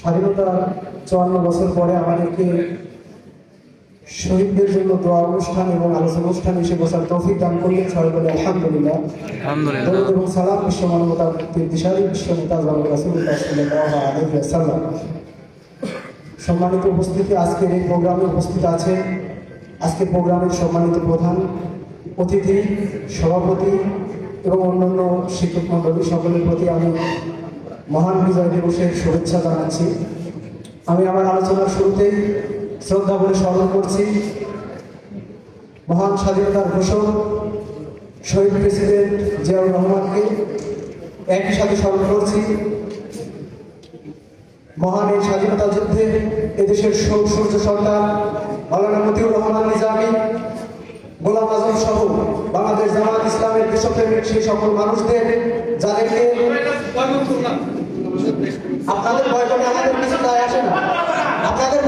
স্বাধীনতা চুয়ান্ন বছর পরে আমাদেরকে শহীদদের জন্য দোয়া অনুষ্ঠান এবং আলোচনা অনুষ্ঠান এসে বসার তৌফিক দান করলেন সবাই বলে আলহামদুলিল্লাহ। দরুদ এবং সালাম বিশ্ব মানবতার দিশারি বিশ্ব নেতা জামাল রাসূলুল্লাহ সাল্লাল্লাহু আলাইহি ওয়াসাল্লাম। সম্মানিত উপস্থিতি আজকের এই প্রোগ্রামে উপস্থিত আছে আজকে প্রোগ্রামের সম্মানিত প্রধান অতিথি সভাপতি এবং অন্যান্য শিক্ষক মণ্ডলী সকলের প্রতি আমি মহান বিজয় দিবসের শুভেচ্ছা জানাচ্ছি। আমি আমার আলোচনার শুরুতেই শ্রদ্ধা বলে স্মরণ করছি, মহান স্বাধীনতার ঘোষক শহীদ প্রেসিডেন্ট জিয়াউর রহমানকে একই সাথে স্মরণ করছি। মহান এই স্বাধীনতা যুদ্ধে এদেশের সূর্য সন্তান মাওলানা মতিউর রহমান নিজামী, গোলাম আজম সহ ইসলামের দেশপ্রেমিক সেই সকল মানুষদের যাদেরকে আপনাদের বয়কটে আমাদের কিছু যায় আসে না। আপনাদের